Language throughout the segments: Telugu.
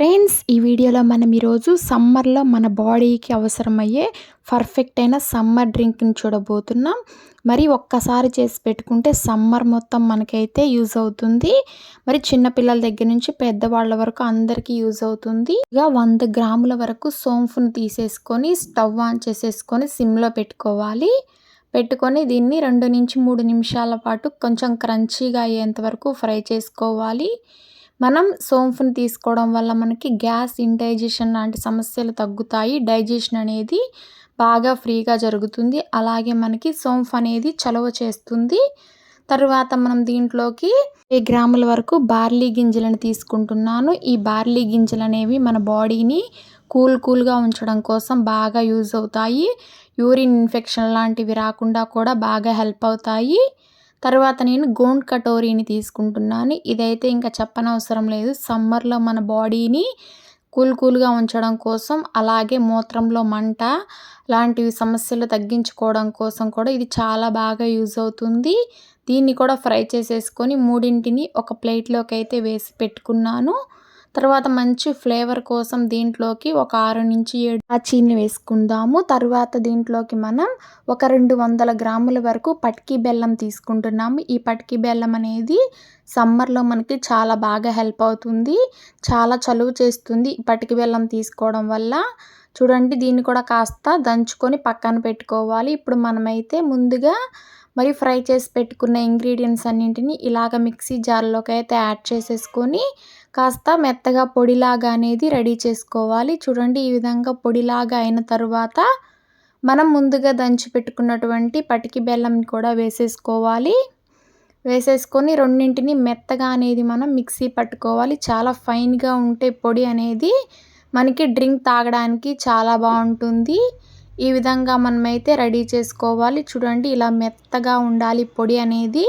ఫ్రెండ్స్ ఈ వీడియోలో మనం ఈరోజు సమ్మర్లో మన బాడీకి అవసరమయ్యే పర్ఫెక్ట్ అయిన సమ్మర్ డ్రింక్ని చూడబోతున్నాం. మరి ఒక్కసారి చేసి పెట్టుకుంటే సమ్మర్ మొత్తం మనకైతే యూజ్ అవుతుంది. మరి చిన్నపిల్లల దగ్గర నుంచి పెద్దవాళ్ళ వరకు అందరికీ యూజ్ అవుతుంది. ఇక వంద గ్రాముల వరకు సోంపును తీసేసుకొని స్టవ్ ఆన్ చేసేసుకొని సిమ్లో పెట్టుకోవాలి. పెట్టుకొని దీన్ని రెండు నుంచి మూడు నిమిషాల పాటు కొంచెం క్రంచీగా అయ్యేంత వరకు ఫ్రై చేసుకోవాలి. మనం సోంఫ్ని తీసుకోవడం వల్ల మనకి గ్యాస్ ఇండైజెషన్ లాంటి సమస్యలు తగ్గుతాయి. డైజెషన్ అనేది బాగా ఫ్రీగా జరుగుతుంది. అలాగే మనకి సోంఫ్ అనేది చలవ చేస్తుంది. తరువాత మనం దీంట్లోకి ఏ గ్రాముల వరకు బార్లీ గింజలను తీసుకుంటున్నాను. ఈ బార్లీ గింజలు అనేవి మన బాడీని కూల్ కూల్గా ఉంచడం కోసం బాగా యూజ్ అవుతాయి. యూరిన్ ఇన్ఫెక్షన్ లాంటివి రాకుండా కూడా బాగా హెల్ప్ అవుతాయి. తర్వాత నేను గోండ్ కటోరీని తీసుకుంటున్నాను. ఇదైతే ఇంకా చెప్పనవసరం లేదు. సమ్మర్లో మన బాడీని కూల్ కూల్గా ఉంచడం కోసం అలాగే మూత్రంలో మంట లాంటివి సమస్యలు తగ్గించుకోవడం కోసం కూడా ఇది చాలా బాగా యూజ్ అవుతుంది. దీన్ని కూడా ఫ్రై చేసేసుకొని మూడింటిని ఒక ప్లేట్లోకి అయితే వేసి పెట్టుకున్నాను. తర్వాత మంచి ఫ్లేవర్ కోసం దీంట్లోకి ఒక ఆరు నుంచి ఏడు చీని వేసుకుందాము. తర్వాత దీంట్లోకి మనం ఒక రెండు వందల గ్రాముల వరకు పట్కి బెల్లం తీసుకుంటున్నాము. ఈ పట్కి బెల్లం అనేది సమ్మర్లో మనకి చాలా బాగా హెల్ప్ అవుతుంది. చాలా చలువ చేస్తుంది పటికి బెల్లం తీసుకోవడం వల్ల. చూడండి దీన్ని కూడా కాస్త దంచుకొని పక్కన పెట్టుకోవాలి. ఇప్పుడు మనమైతే ముందుగా మరి ఫ్రై చేసి పెట్టుకున్న ఇంగ్రీడియంట్స్ అన్నింటినీ ఇలాగ మిక్సీ జార్లోకి అయితే యాడ్ చేసేసుకొని కాస్త మెత్తగా పొడిలాగా అనేది రెడీ చేసుకోవాలి. చూడండి ఈ విధంగా పొడిలాగా అయిన తర్వాత మనం ముందుగా దంచి పెట్టుకున్నటువంటి పటికి బెల్లం కూడా వేసేసుకోవాలి. వేసేసుకొని రెండింటిని మెత్తగా అనేది మనం మిక్సీ పట్టుకోవాలి. చాలా ఫైన్గా ఉంటే పొడి అనేది మనకి డ్రింక్ తాగడానికి చాలా బాగుంటుంది. ఈ విధంగా మనమైతే రెడీ చేసుకోవాలి. చూడండి ఇలా మెత్తగా ఉండాలి పొడి అనేది.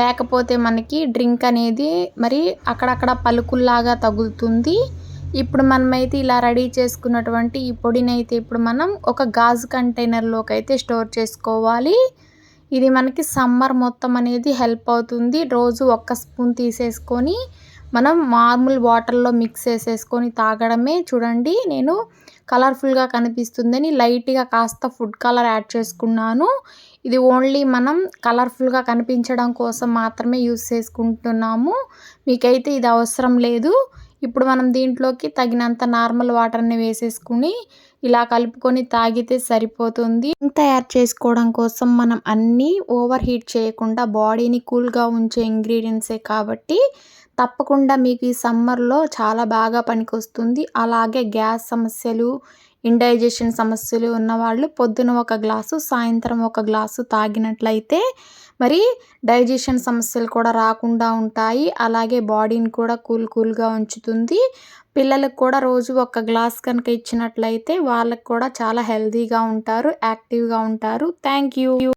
లేకపోతే మనకి డ్రింక్ అనేది మరి అక్కడక్కడ పలుకుల్లాగా తగులుతుంది. ఇప్పుడు మనమైతే ఇలా రెడీ చేసుకున్నటువంటి ఈ పొడిని అయితే ఇప్పుడు మనం ఒక గాజు కంటైనర్లోకి అయితే స్టోర్ చేసుకోవాలి. ఇది మనకి సమ్మర్ మొత్తం అనేది హెల్ప్ అవుతుంది. రోజు ఒక్క స్పూన్ తీసేసుకొని మనం మామూలు వాటర్లో మిక్స్ చేసేసుకొని తాగడమే చూడండి నేను కలర్ఫుల్గా కనిపిస్తుందని లైట్గా కాస్త ఫుడ్ కలర్ యాడ్ చేసుకున్నాను. ఇది ఓన్లీ మనం కలర్ఫుల్గా కనిపించడం కోసం మాత్రమే యూస్ చేసుకుంటున్నాము. మీకైతే ఇది అవసరం లేదు. ఇప్పుడు మనం దీంట్లోకి తగినంత నార్మల్ వాటర్ని వేసేసుకుని ఇలా కలుపుకొని తాగితే సరిపోతుంది. తయారు చేసుకోవడం కోసం మనం అన్నీ ఓవర్ హీట్ చేయకుండా బాడీని కూల్గా ఉంచే ఇంగ్రీడియంట్సే కాబట్టి తప్పకుండా మీకు ఈ సమ్మర్లో చాలా బాగా పనికొస్తుంది. అలాగే గ్యాస్ సమస్యలు ఇండైజెషన్ సమస్యలు ఉన్నవాళ్ళు పొద్దున ఒక గ్లాసు సాయంత్రం ఒక గ్లాసు తాగినట్లయితే మరి డైజెషన్ సమస్యలు కూడా రాకుండా ఉంటాయి. అలాగే బాడీని కూడా కూల్ కూల్గా ఉంచుతుంది. పిల్లలకు కూడా రోజు ఒక గ్లాస్ కనుక ఇచ్చినట్లయితే వాళ్ళకు కూడా చాలా హెల్తీగా ఉంటారు యాక్టివ్గా ఉంటారు. Thank you.